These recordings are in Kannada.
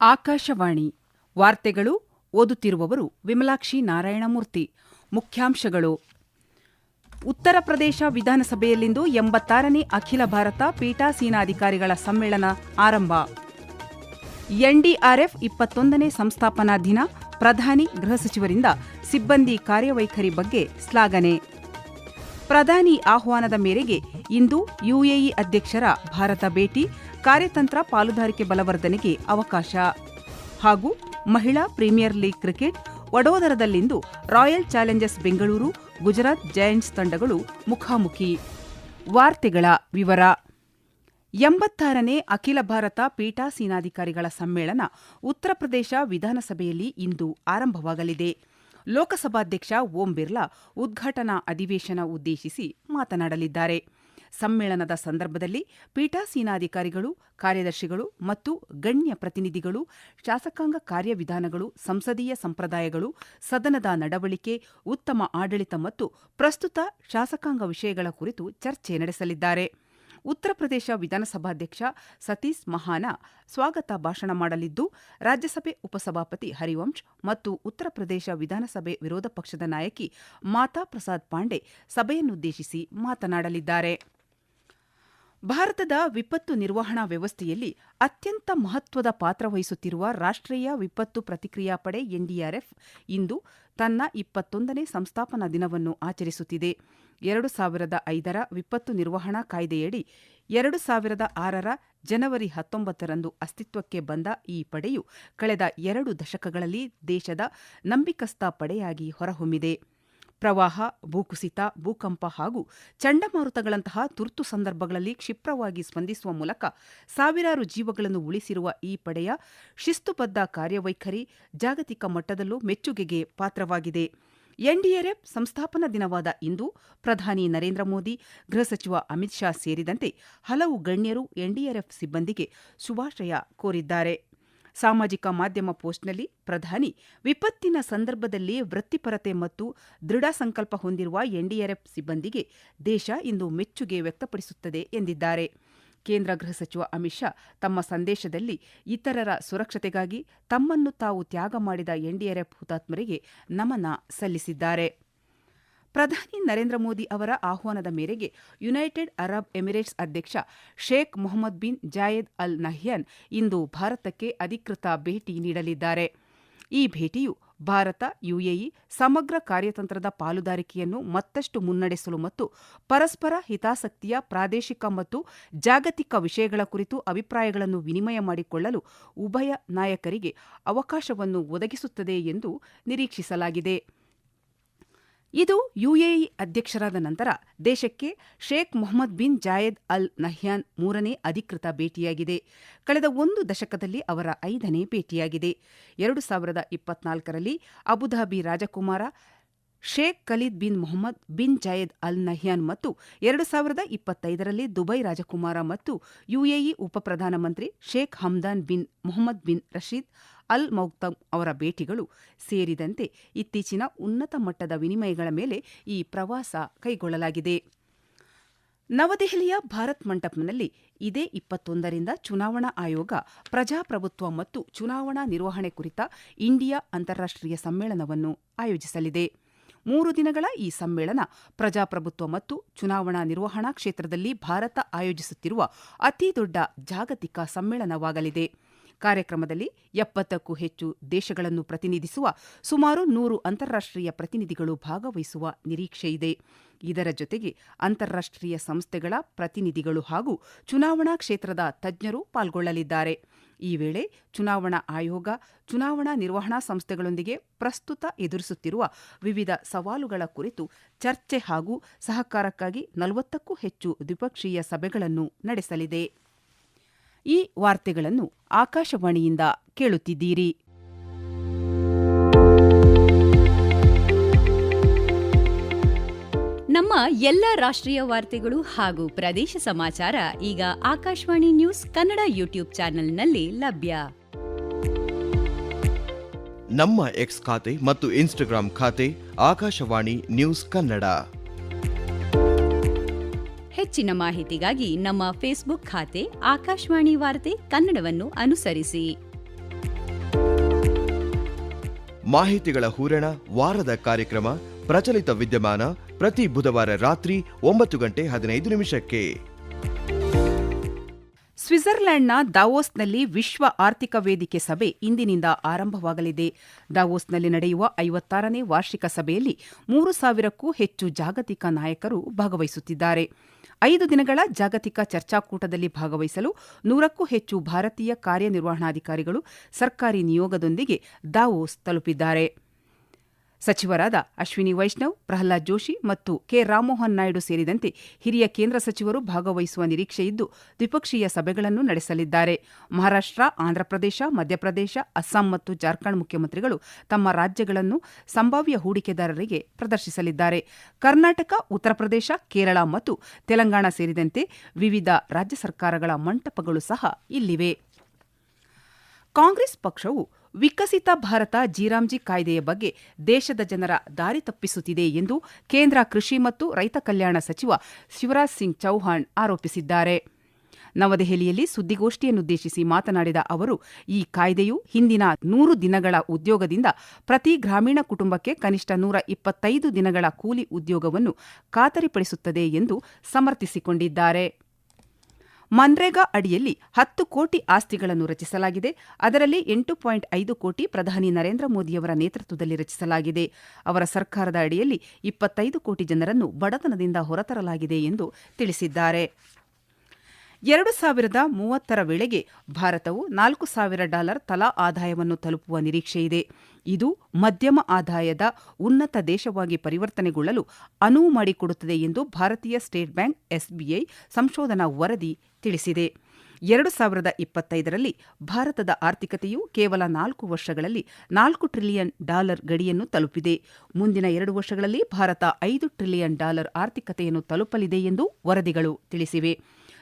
ಆಕಾಶವಾಣಿ ವಾರ್ತೆಗಳು ಓದುತ್ತಿರುವವರು ವಿಮಲಾಕ್ಷಿ ನಾರಾಯಣಮೂರ್ತಿ. ಮುಖ್ಯಾಂಶಗಳು. ಉತ್ತರ ಪ್ರದೇಶ ವಿಧಾನಸಭೆಯಲ್ಲಿಂದು ಎಂಬತ್ತಾರನೇ ಅಖಿಲ ಭಾರತ ಪೀಠಾಸೀನಾಧಿಕಾರಿಗಳ ಸಮ್ಮೇಳನ ಆರಂಭ. ಎನ್ಡಿಆರ್ಎಫ್ ಇಪ್ಪತ್ತೊಂದನೇ ಸಂಸ್ಥಾಪನಾ ದಿನ ಪ್ರಧಾನಿ ಗೃಹ ಸಚಿವರಿಂದ ಸಿಬ್ಬಂದಿ ಕಾರ್ಯವೈಖರಿ ಬಗ್ಗೆ ಶ್ಲಾಘನೆ. ಪ್ರಧಾನಿ ಆಹ್ವಾನದ ಮೇರೆಗೆ ಇಂದು ಯುಎಇ ಅಧ್ಯಕ್ಷರ ಭಾರತ ಭೇಟಿ. ಕಾರ್ಯತಂತ್ರ ಪಾಲುದಾರಿಕೆ ಬಲವರ್ಧನೆಗೆ ಅವಕಾಶ. ಹಾಗೂ ಮಹಿಳಾ premier league cricket ವಡೋದರದಲ್ಲಿಂದು Royal Challengers Bengaluru Gujarat Giants ತಂಡಗಳು ಮುಖಾಮುಖಿ. ವಾರ್ತೆಗಳ ವಿವರ. ಎಂಬತ್ತಾರನೇ ಅಖಿಲ ಭಾರತ ಪೀಠಾಸೀನಾಧಿಕಾರಿಗಳ ಸಮ್ಮೇಳನ ಉತ್ತರ ಪ್ರದೇಶ ವಿಧಾನಸಭೆಯಲ್ಲಿ ಇಂದು ಆರಂಭವಾಗಲಿದೆ. ಲೋಕಸಭಾಧ್ಯಕ್ಷ ಓಂ ಬಿರ್ಲಾ ಉದ್ಘಾಟನಾ ಅಧಿವೇಶನ ಉದ್ದೇಶಿಸಿ ಮಾತನಾಡಲಿದ್ದಾರೆ. ಸಮ್ಮೇಳನದ ಸಂದರ್ಭದಲ್ಲಿ ಪೀಠಾಸೀನಾಧಿಕಾರಿಗಳು, ಕಾರ್ಯದರ್ಶಿಗಳು ಮತ್ತು ಗಣ್ಯ ಪ್ರತಿನಿಧಿಗಳು, ಶಾಸಕಾಂಗ ಕಾರ್ಯವಿಧಾನಗಳು, ಸಂಸದೀಯ ಸಂಪ್ರದಾಯಗಳು, ಸದನದ ನಡವಳಿಕೆ, ಉತ್ತಮ ಆಡಳಿತ ಮತ್ತು ಪ್ರಸ್ತುತ ಶಾಸಕಾಂಗ ವಿಷಯಗಳ ಕುರಿತು ಚರ್ಚೆ ನಡೆಸಲಿದ್ದಾರೆ. ಉತ್ತರ ಪ್ರದೇಶ ವಿಧಾನಸಭಾಧ್ಯಕ್ಷ ಸತೀಶ್ ಮಹಾನಾ ಸ್ವಾಗತ ಭಾಷಣ ಮಾಡಲಿದ್ದು, ರಾಜ್ಯಸಭೆ ಉಪಸಭಾಪತಿ ಹರಿವಂಶ್ ಮತ್ತು ಉತ್ತರ ಪ್ರದೇಶ ವಿಧಾನಸಭೆ ವಿರೋಧ ಪಕ್ಷದ ನಾಯಕಿ ಮಾತಾ ಪ್ರಸಾದ್ ಪಾಂಡೆ ಸಭೆಯನ್ನುದ್ದೇಶಿಸಿ ಮಾತನಾಡಲಿದ್ದಾರೆ. ಭಾರತದ ವಿಪತ್ತು ನಿರ್ವಹಣಾ ವ್ಯವಸ್ಥೆಯಲ್ಲಿ ಅತ್ಯಂತ ಮಹತ್ವದ ಪಾತ್ರ ವಹಿಸುತ್ತಿರುವ ರಾಷ್ಟ್ರೀಯ ವಿಪತ್ತು ಪ್ರತಿಕ್ರಿಯಾ ಪಡೆ ಎನ್ಡಿಆರ್ಎಫ್ ಇಂದು ತನ್ನ ಇಪ್ಪತ್ತೊಂದನೇ ಸಂಸ್ಥಾಪನಾ ದಿನವನ್ನು ಆಚರಿಸುತ್ತಿದೆ. ಎರಡು ಸಾವಿರದ ಐದರ ವಿಪತ್ತು ನಿರ್ವಹಣಾ ಕಾಯ್ದೆಯಡಿ ಎರಡು ಸಾವಿರದ ಆರರ ಜನವರಿ ಹತ್ತೊಂಬತ್ತರಂದು ಅಸ್ತಿತ್ವಕ್ಕೆ ಬಂದ ಈ ಪಡೆಯು ಕಳೆದ ಎರಡು ದಶಕಗಳಲ್ಲಿ ದೇಶದ ನಂಬಿಕಸ್ಥ ಪಡೆಯಾಗಿ ಹೊರಹೊಮ್ಮಿದೆ. ಪ್ರವಾಹ ಭೂಕುಸಿತ, ಭೂಕಂಪ ಹಾಗೂ ಚಂಡಮಾರುತಗಳಂತಹ ತುರ್ತು ಸಂದರ್ಭಗಳಲ್ಲಿ ಕ್ಷಿಪ್ರವಾಗಿ ಸ್ಪಂದಿಸುವ ಮೂಲಕ ಸಾವಿರಾರು ಜೀವಗಳನ್ನು ಉಳಿಸಿರುವ ಈ ಪಡೆಯ ಶಿಸ್ತುಬದ್ಧ ಕಾರ್ಯವೈಖರಿ ಜಾಗತಿಕ ಮಟ್ಟದಲ್ಲೂ ಮೆಚ್ಚುಗೆಗೆ ಪಾತ್ರವಾಗಿದೆ. ಎನ್ಡಿಆರ್ಎಫ್ ಸಂಸ್ಥಾಪನಾ ದಿನವಾದ ಇಂದು ಪ್ರಧಾನಿ ನರೇಂದ್ರ ಮೋದಿ, ಗೃಹ ಸಚಿವ ಅಮಿತ್ ಶಾ ಸೇರಿದಂತೆ ಹಲವು ಗಣ್ಯರು ಎನ್ಡಿಆರ್ಎಫ್ ಸಿಬ್ಬಂದಿಗೆ ಶುಭಾಶಯ ಕೋರಿದ್ದಾರೆ. ಸಾಮಾಜಿಕ ಮಾಧ್ಯಮ ಪೋಸ್ಟ್ನಲ್ಲಿ ಪ್ರಧಾನಿ, ವಿಪತ್ತಿನ ಸಂದರ್ಭದಲ್ಲಿ ವೃತ್ತಿಪರತೆ ಮತ್ತು ದೃಢ ಸಂಕಲ್ಪ ಹೊಂದಿರುವ ಎನ್ಡಿಆರ್ಎಫ್ ಸಿಬ್ಬಂದಿಗೆ ದೇಶ ಇಂದು ಮೆಚ್ಚುಗೆ ವ್ಯಕ್ತಪಡಿಸುತ್ತದೆ ಎಂದಿದ್ದಾರೆ. ಕೇಂದ್ರ ಗೃಹ ಸಚಿವ ಅಮಿತ್ ಶಾ ತಮ್ಮ ಸಂದೇಶದಲ್ಲಿ ಇತರರ ಸುರಕ್ಷತೆಗಾಗಿ ತಮ್ಮನ್ನು ತಾವು ತ್ಯಾಗ ಮಾಡಿದ ಎನ್ಡಿಆರ್ಎಫ್ ಹುತಾತ್ಮರಿಗೆ ನಮನ ಸಲ್ಲಿಸಿದ್ದಾರೆ. ಪ್ರಧಾನಿ ನರೇಂದ್ರ ಮೋದಿ ಅವರ ಆಹ್ವಾನದ ಮೇರೆಗೆ ಯುನೈಟೆಡ್ ಅರಬ್ ಎಮಿರೇಟ್ಸ್ ಅಧ್ಯಕ್ಷ Sheikh Mohammed bin Zayed Al Nahyan ಇಂದು ಭಾರತಕ್ಕೆ ಅಧಿಕೃತ ಭೇಟಿ ನೀಡಲಿದ್ದಾರೆ. ಈ ಭೇಟಿಯು ಭಾರತ, ಯುಎಇ ಸಮಗ್ರ ಕಾರ್ಯತಂತ್ರದ ಪಾಲುದಾರಿಕೆಯನ್ನು ಮತ್ತಷ್ಟು ಮುನ್ನಡೆಸಲು ಮತ್ತು ಪರಸ್ಪರ ಹಿತಾಸಕ್ತಿಯ ಪ್ರಾದೇಶಿಕ ಮತ್ತು ಜಾಗತಿಕ ವಿಷಯಗಳ ಕುರಿತು ಅಭಿಪ್ರಾಯಗಳನ್ನು ವಿನಿಮಯ ಮಾಡಿಕೊಳ್ಳಲು ಉಭಯ ನಾಯಕರಿಗೆ ಅವಕಾಶವನ್ನು ಒದಗಿಸುತ್ತದೆ ಎಂದು ನಿರೀಕ್ಷಿಸಲಾಗಿದೆ. ಇದು ಯುಎಇ ಅಧ್ಯಕ್ಷರಾದ ನಂತರ ದೇಶಕ್ಕೆ Sheikh Mohammed bin Zayed Al Nahyan ಮೂರನೇ ಅಧಿಕೃತ ಭೇಟಿಯಾಗಿದೆ. ಕಳೆದ ಒಂದು ದಶಕದಲ್ಲಿ ಅವರ ಐದನೇ ಭೇಟಿಯಾಗಿದೆ. ಎರಡು ಸಾವಿರದ ಇಪ್ಪತ್ನಾಲ್ಕರಲ್ಲಿ ಅಬುಧಾಬಿ ರಾಜಕುಮಾರ Sheikh Khalid bin Mohammed bin Zayed Al Nahyan ಮತ್ತು ಎರಡು ಸಾವಿರದ ಇಪ್ಪತ್ತೈದರಲ್ಲಿ ದುಬೈ ರಾಜಕುಮಾರ ಮತ್ತು UAE ಉಪಪ್ರಧಾನಮಂತ್ರಿ Sheikh Hamdan bin Mohammed bin Rashid Al Maktoum ಅವರ ಭೇಟಿಗಳು ಸೇರಿದಂತೆ ಇತ್ತೀಚಿನ ಉನ್ನತ ಮಟ್ಟದ ವಿನಿಮಯಗಳ ಮೇಲೆ ಈ ಪ್ರವಾಸ ಕೈಗೊಳ್ಳಲಾಗಿದೆ. ನವದೆಹಲಿಯ ಭಾರತ್ ಮಂಟಪ್ನಲ್ಲಿ ಇದೇ ಇಪ್ಪತ್ತೊಂದರಿಂದ ಚುನಾವಣಾ ಆಯೋಗ, ಪ್ರಜಾಪ್ರಭುತ್ವ ಮತ್ತು ಚುನಾವಣಾ ನಿರ್ವಹಣೆ ಕುರಿತ ಇಂಡಿಯಾ ಅಂತಾರಾಷ್ಟೀಯ ಸಮ್ಮೇಳನವನ್ನು ಆಯೋಜಿಸಲಿದೆ. ಮೂರು ದಿನಗಳ ಈ ಸಮ್ಮೇಳನ ಪ್ರಜಾಪ್ರಭುತ್ವ ಮತ್ತು ಚುನಾವಣಾ ನಿರ್ವಹಣಾ ಕ್ಷೇತ್ರದಲ್ಲಿ ಭಾರತ ಆಯೋಜಿಸುತ್ತಿರುವ ಅತಿದೊಡ್ಡ ಜಾಗತಿಕ ಸಮ್ಮೇಳನವಾಗಲಿದೆ. ಕಾರ್ಯಕ್ರಮದಲ್ಲಿ ಎಪ್ಪತ್ತಕ್ಕೂ ಹೆಚ್ಚು ದೇಶಗಳನ್ನು ಪ್ರತಿನಿಧಿಸುವ, ಸುಮಾರು ನೂರು ಅಂತಾರಾಷ್ಟೀಯ ಪ್ರತಿನಿಧಿಗಳು ಭಾಗವಹಿಸುವ ನಿರೀಕ್ಷೆಯಿದೆ. ಇದರ ಜೊತೆಗೆ ಅಂತಾರಾಷ್ಟೀಯ ಸಂಸ್ಥೆಗಳ ಪ್ರತಿನಿಧಿಗಳು ಹಾಗೂ ಚುನಾವಣಾ ಕ್ಷೇತ್ರದ ತಜ್ಞರು ಪಾಲ್ಗೊಳ್ಳಲಿದ್ದಾರೆ. ಈ ವೇಳೆ ಚುನಾವಣಾ ಆಯೋಗ, ಚುನಾವಣಾ ನಿರ್ವಹಣಾ ಸಂಸ್ಥೆಗಳೊಂದಿಗೆ ಪ್ರಸ್ತುತ ಎದುರಿಸುತ್ತಿರುವ ವಿವಿಧ ಸವಾಲುಗಳ ಕುರಿತು ಚರ್ಚೆ ಹಾಗೂ ಸಹಕಾರಕ್ಕಾಗಿ ನಲವತ್ತಕ್ಕೂ ಹೆಚ್ಚು ದ್ವಿಪಕ್ಷೀಯ ಸಭೆಗಳನ್ನು ನಡೆಸಲಿದೆ. ಈ ವಾರ್ತೆಗಳನ್ನು ಆಕಾಶವಾಣಿಯಿಂದ ಕೇಳುತ್ತಿದ್ದೀರಿ. ನಮ್ಮ ಎಲ್ಲ ರಾಷ್ಟ್ರೀಯ ವಾರ್ತೆಗಳು ಹಾಗೂ ಪ್ರದೇಶ ಸಮಾಚಾರ ಈಗ ಆಕಾಶವಾಣಿ ನ್ಯೂಸ್ ಕನ್ನಡ ಯೂಟ್ಯೂಬ್ ಚಾನೆಲ್ನಲ್ಲಿ ಲಭ್ಯ. ನಮ್ಮ ಎಕ್ಸ್ ಖಾತೆ ಮತ್ತು ಇನ್ಸ್ಟಾಗ್ರಾಂ ಖಾತೆ ಆಕಾಶವಾಣಿ ನ್ಯೂಸ್ ಕನ್ನಡ. ಹೆಚ್ಚಿನ ಮಾಹಿತಿಗಾಗಿ ನಮ್ಮ ಫೇಸ್ಬುಕ್ ಖಾತೆ ಆಕಾಶವಾಣಿ ವಾರ್ತೆ ಕನ್ನಡವನ್ನು ಅನುಸರಿಸಿ. ಮಾಹಿತಿಗಳ ಹೂರಣ ವಾರದ ಕಾರ್ಯಕ್ರಮ ಪ್ರಚಲಿತ ವಿದ್ಯಮಾನ ಪ್ರತಿ ಬುಧವಾರ ರಾತ್ರಿ ಒಂಬತ್ತು ಗಂಟೆ ಹದಿನೈದು ನಿಮಿಷಕ್ಕೆ. ಸ್ವಿಟ್ಜರ್ಲೆಂಡ್ನ ದಾವೋಸ್ನಲ್ಲಿ ವಿಶ್ವ ಆರ್ಥಿಕ ವೇದಿಕೆ ಸಭೆ ಇಂದಿನಿಂದ ಆರಂಭವಾಗಲಿದೆ. ದಾವೋಸ್ನಲ್ಲಿ ನಡೆಯುವ ಐವತ್ತಾರನೇ ವಾರ್ಷಿಕ ಸಭೆಯಲ್ಲಿ ಮೂರು ಸಾವಿರಕ್ಕೂ ಹೆಚ್ಚು ಜಾಗತಿಕ ನಾಯಕರು ಭಾಗವಹಿಸುತ್ತಿದ್ದಾರೆ. ಐದು ದಿನಗಳ ಜಾಗತಿಕ ಚರ್ಚಾಕೂಟದಲ್ಲಿ ಭಾಗವಹಿಸಲು ನೂರಕ್ಕೂ ಹೆಚ್ಚು ಭಾರತೀಯ ಕಾರ್ಯನಿರ್ವಹಣಾಧಿಕಾರಿಗಳು ಸರ್ಕಾರಿ ನಿಯೋಗದೊಂದಿಗೆ ದಾವೋಸ್ ತಲುಪಿದ್ದಾರೆ. ಸಚಿವರಾದ ಅಶ್ವಿನಿ ವೈಷ್ಣವ್, ಪ್ರಹ್ಲಾದ್ ಜೋಶಿ ಮತ್ತು ಕೆ. ರಾಮಮೋಹನ್ ನಾಯ್ಡು ಸೇರಿದಂತೆ ಹಿರಿಯ ಕೇಂದ್ರ ಸಚಿವರು ಭಾಗವಹಿಸುವ ನಿರೀಕ್ಷೆಯಿದ್ದು ದ್ವಿಪಕ್ಷೀಯ ಸಭೆಗಳನ್ನು ನಡೆಸಲಿದ್ದಾರೆ. ಮಹಾರಾಷ್ಟ್ರ, ಆಂಧ್ರಪ್ರದೇಶ, ಮಧ್ಯಪ್ರದೇಶ, ಅಸ್ಸಾಂ ಮತ್ತು ಜಾರ್ಖಂಡ್ ಮುಖ್ಯಮಂತ್ರಿಗಳು ತಮ್ಮ ರಾಜ್ಯಗಳನ್ನು ಸಂಭಾವ್ಯ ಹೂಡಿಕೆದಾರರಿಗೆ ಪ್ರದರ್ಶಿಸಲಿದ್ದಾರೆ. ಕರ್ನಾಟಕ, ಉತ್ತರ ಪ್ರದೇಶ, ಕೇರಳ ಮತ್ತು ತೆಲಂಗಾಣ ಸೇರಿದಂತೆ ವಿವಿಧ ರಾಜ್ಯ ಸರ್ಕಾರಗಳ ಮಂಟಪಗಳು ಸಹ ಇಲ್ಲಿವೆ. ಕಾಂಗ್ರೆಸ್ ಪಕ್ಷವು ವಿಕಸಿತ ಭಾರತ ಜೀರಾಮ್ಜಿ ಕಾಯ್ದೆಯ ಬಗ್ಗೆ ದೇಶದ ಜನರ ದಾರಿ ತಪ್ಪಿಸುತ್ತಿದೆ ಎಂದು ಕೇಂದ್ರ ಕೃಷಿ ಮತ್ತು ರೈತ ಕಲ್ಯಾಣ ಸಚಿವ ಶಿವರಾಜ್ ಸಿಂಗ್ ಚೌಹಾಣ್ ಆರೋಪಿಸಿದ್ದಾರೆ. ನವದೆಹಲಿಯಲ್ಲಿ ಸುದ್ದಿಗೋಷ್ಠಿಯನ್ನುದ್ದೇಶಿಸಿ ಮಾತನಾಡಿದ ಅವರು, ಈ ಕಾಯ್ದೆಯು ಹಿಂದಿನ ನೂರು ದಿನಗಳ ಉದ್ಯೋಗದಿಂದ ಪ್ರತಿ ಗ್ರಾಮೀಣ ಕುಟುಂಬಕ್ಕೆ ಕನಿಷ್ಠ ನೂರ ಇಪ್ಪತ್ತೈದು ದಿನಗಳ ಕೂಲಿ ಉದ್ಯೋಗವನ್ನು ಖಾತರಿಪಡಿಸುತ್ತದೆ ಎಂದು ಸಮರ್ಥಿಸಿಕೊಂಡಿದ್ದಾರೆ. ಮನ್ರೇಗಾ ಅಡಿಯಲ್ಲಿ ಹತ್ತು ಕೋಟಿ ಆಸ್ತಿಗಳನ್ನು ರಚಿಸಲಾಗಿದೆ. ಅದರಲ್ಲಿ ಎಂಟು ಪಾಯಿಂಟ್ ಐದು ಕೋಟಿ ಪ್ರಧಾನಿ ನರೇಂದ್ರ ಮೋದಿಯವರ ನೇತೃತ್ವದಲ್ಲಿ ರಚಿಸಲಾಗಿದೆ. ಅವರ ಸರ್ಕಾರದ ಅಡಿಯಲ್ಲಿ ಇಪ್ಪತ್ತೈದು ಕೋಟಿ ಜನರನ್ನು ಬಡತನದಿಂದ ಹೊರತರಲಾಗಿದೆ ಎಂದು ತಿಳಿಸಿದ್ದಾರೆ. ಎರಡು ಸಾವಿರದ ಮೂವತ್ತರ ವೇಳೆಗೆ ಭಾರತವು ನಾಲ್ಕು ಸಾವಿರ ಡಾಲರ್ ತಲಾ ಆದಾಯವನ್ನು ತಲುಪುವ ನಿರೀಕ್ಷೆಯಿದೆ ಇದು ಮಧ್ಯಮ ಆದಾಯದ ಉನ್ನತ ದೇಶವಾಗಿ ಪರಿವರ್ತನೆಗೊಳ್ಳಲು ಅನುವು ಮಾಡಿಕೊಡುತ್ತದೆ ಎಂದು ಭಾರತೀಯ ಸ್ಟೇಟ್ ಬ್ಯಾಂಕ್ ಎಸ್ಬಿಐ ಸಂಶೋಧನಾ ವರದಿ ತಿಳಿಸಿದೆ. ಎರಡು ಸಾವಿರದ ಇಪ್ಪತ್ತೈದರಲ್ಲಿ ಭಾರತದ ಆರ್ಥಿಕತೆಯು ಕೇವಲ ನಾಲ್ಕು ವರ್ಷಗಳಲ್ಲಿ ನಾಲ್ಕು ಟ್ರಿಲಿಯನ್ ಡಾಲರ್ ಗಡಿಯನ್ನು ತಲುಪಿದೆ. ಮುಂದಿನ ಎರಡು ವರ್ಷಗಳಲ್ಲಿ ಭಾರತ ಐದು ಟ್ರಿಲಿಯನ್ ಡಾಲರ್ ಆರ್ಥಿಕತೆಯನ್ನು ತಲುಪಲಿದೆ ಎಂದು ವರದಿಗಳು ತಿಳಿಸಿವೆ.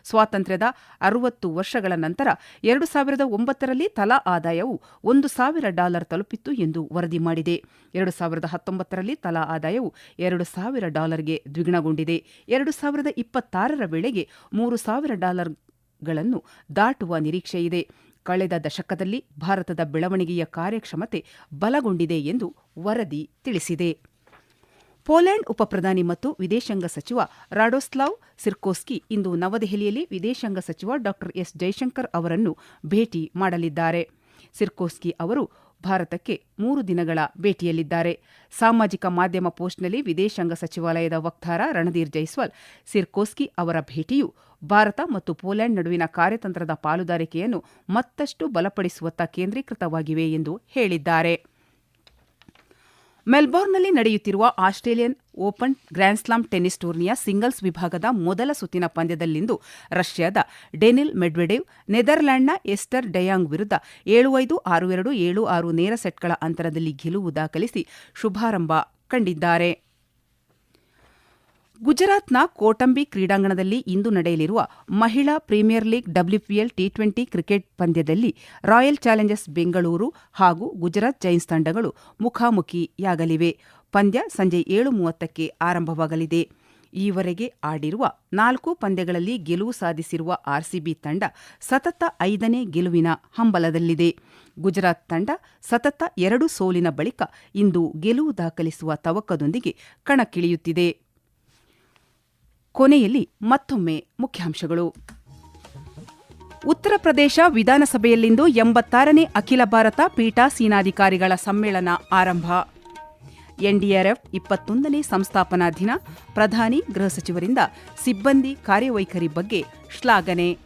ಸ್ವಾತಂತ್ರ್ಯದ ಅರವತ್ತು ವರ್ಷಗಳ ನಂತರ ಎರಡು ಸಾವಿರದ ಒಂಬತ್ತರಲ್ಲಿ ತಲಾ ಆದಾಯವು ಒಂದು ಸಾವಿರ ಡಾಲರ್ ತಲುಪಿತ್ತು ಎಂದು ವರದಿ ಮಾಡಿದೆ. ಎರಡು ಸಾವಿರದ ಹತ್ತೊಂಬತ್ತರಲ್ಲಿ ತಲಾ ಆದಾಯವು ಎರಡು ಸಾವಿರ ಡಾಲರ್ಗೆ ದ್ವಿಗುಣಗೊಂಡಿದೆ. ಎರಡು ಸಾವಿರದ ಇಪ್ಪತ್ತಾರರ ವೇಳೆಗೆ ಮೂರು ಸಾವಿರ ಡಾಲರ್ಗಳನ್ನು ದಾಟುವ ನಿರೀಕ್ಷೆಯಿದೆ ಕಳೆದ ದಶಕದಲ್ಲಿ ಭಾರತದ ಬೆಳವಣಿಗೆಯ ಕಾರ್ಯಕ್ಷಮತೆ ಬಲಗೊಂಡಿದೆ ಎಂದು ವರದಿ ತಿಳಿಸಿದೆ. ಪೋಲೆಂಡ್ ಉಪಪ್ರಧಾನಿ ಮತ್ತು ವಿದೇಶಾಂಗ ಸಚಿವ ರಾಡೋಸ್ಲಾವ್ ಸಿರ್ಕೋಸ್ಕಿ ಇಂದು ನವದೆಹಲಿಯಲ್ಲಿ ವಿದೇಶಾಂಗ ಸಚಿವ ಡಾ ಎಸ್ ಜೈಶಂಕರ್ ಅವರನ್ನು ಭೇಟಿ ಮಾಡಲಿದ್ದಾರೆ. ಸಿರ್ಕೋಸ್ಕಿ ಅವರು ಭಾರತಕ್ಕೆ ಮೂರು ದಿನಗಳ ಭೇಟಿಯಲ್ಲಿದ್ದಾರೆ. ಸಾಮಾಜಿಕ ಮಾಧ್ಯಮ ಪೋಸ್ಟ್ನಲ್ಲಿ ವಿದೇಶಾಂಗ ಸಚಿವಾಲಯದ ವಕ್ತಾರ ರಣಧೀರ್ ಜೈಸ್ವಾಲ್ ಸಿರ್ಕೋಸ್ಕಿ ಅವರ ಭೇಟಿಯು ಭಾರತ ಮತ್ತು ಪೋಲೆಂಡ್ ನಡುವಿನ ಕಾರ್ಯತಂತ್ರದ ಪಾಲುದಾರಿಕೆಯನ್ನು ಮತ್ತಷ್ಟು ಬಲಪಡಿಸುವತ್ತ ಕೇಂದ್ರೀಕೃತವಾಗಿವೆ ಎಂದು ಹೇಳಿದ್ದಾರೆ. ಮೆಲ್ಬೋರ್ನ್ನಲ್ಲಿ ನಡೆಯುತ್ತಿರುವ Australian Open Grand Slam tennis ಟೂರ್ನಿಯ ಸಿಂಗಲ್ಸ್ ವಿಭಾಗದ ಮೊದಲ ಸುತ್ತಿನ ಪಂದ್ಯದಲ್ಲಿಂದು ರಷ್ಯಾದ ಡೆನಿಲ್ ಮೆಡ್ವೆಡೇವ್, ನೆದರ್ಲ್ಯಾಂಡ್ನ ಎಸ್ಟರ್ ಡಯಾಂಗ್ ವಿರುದ್ಧ ಏಳು ಐದು ಆರು ಎರಡು, ಏಳು ಆರು ನೇರ ಸೆಟ್ಗಳ ಅಂತರದಲ್ಲಿ ಗೆಲುವು ದಾಖಲಿಸಿ ಶುಭಾರಂಭ ಕಂಡಿದ್ದಾರೆ. ಗುಜರಾತ್ನ ಕೋಟಂಬಿ ಕ್ರೀಡಾಂಗಣದಲ್ಲಿ ಇಂದು ನಡೆಯಲಿರುವ ಮಹಿಳಾ Premier League WPL T twenty cricket ಪಂದ್ಯದಲ್ಲಿ ರಾಯಲ್ ಚಾಲೆಂಜರ್ಸ್ ಬೆಂಗಳೂರು ಹಾಗೂ ಗುಜರಾತ್ ಜೈನ್ಸ್ ತಂಡಗಳು ಮುಖಾಮುಖಿಯಾಗಲಿವೆ. ಪಂದ್ಯ ಸಂಜೆ ಏಳು ಮೂವತ್ತಕ್ಕೆ ಆರಂಭವಾಗಲಿದೆ. ಈವರೆಗೆ ಆಡಿರುವ ನಾಲ್ಕು ಪಂದ್ಯಗಳಲ್ಲಿ ಗೆಲುವು ಸಾಧಿಸಿರುವ ಆರ್ಸಿಬಿ ತಂಡ ಸತತ ಐದನೇ ಗೆಲುವಿನ ಹಂಬಲದಲ್ಲಿದೆ. ಗುಜರಾತ್ ತಂಡ ಸತತ ಎರಡು ಸೋಲಿನ ಬಳಿಕ ಇಂದು ಗೆಲುವು ದಾಖಲಿಸುವ ತವಕದೊಂದಿಗೆ ಕಣಕ್ಕಿಳಿಯುತ್ತಿದೆ. ಕೊನೆಯಲ್ಲಿ ಮತ್ತೊಮ್ಮೆ ಮುಖ್ಯಾಂಶಗಳು. ಉತ್ತರ ಪ್ರದೇಶ ವಿಧಾನಸಭೆಯಲ್ಲಿಂದು ಎಂಬತ್ತಾರನೇ ಅಖಿಲ ಭಾರತ ಪೀಠಾಸೀನಾಧಿಕಾರಿಗಳ ಸಮ್ಮೇಳನ ಆರಂಭ. ಎನ್ಡಿಆರ್ಎಫ್ ಇಪ್ಪತ್ತೊಂದನೇ ಸಂಸ್ಥಾಪನಾ ದಿನ, ಪ್ರಧಾನಿ, ಗೃಹ ಸಚಿವರಿಂದ ಸಿಬ್ಬಂದಿ, ಕಾರ್ಯವೈಖರಿ ಬಗ್ಗೆ ಶ್ಲಾಘನೆ.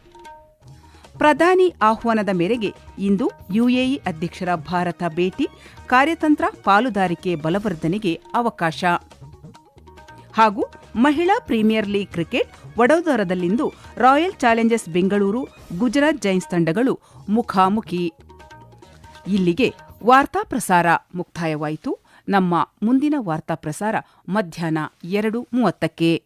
ಪ್ರಧಾನಿ ಆಹ್ವಾನದ ಮೇರೆಗೆ ಇಂದು ಯುಎಇ ಅಧ್ಯಕ್ಷರ ಭಾರತ ಭೇಟಿ, ಕಾರ್ಯತಂತ್ರ ಪಾಲುದಾರಿಕೆ ಬಲವರ್ಧನೆಗೆ ಅವಕಾಶ. ಹಾಗೂ ಮಹಿಳಾ premier league cricket ವಡೋದರದಲ್ಲಿಂದು Royal Challengers Bengaluru Gujarat Giants ತಂಡಗಳು ಮುಖಾಮುಖಿ. ಇಲ್ಲಿಗೆ ವಾರ್ತಾ ಪ್ರಸಾರ ಮುಕ್ತಾಯವಾಯಿತು. ನಮ್ಮ ಮುಂದಿನ ವಾರ್ತಾ ಪ್ರಸಾರ ಮಧ್ಯಾಹ್ನ ಎರಡು ಮೂವತ್ತಕ್ಕೆ.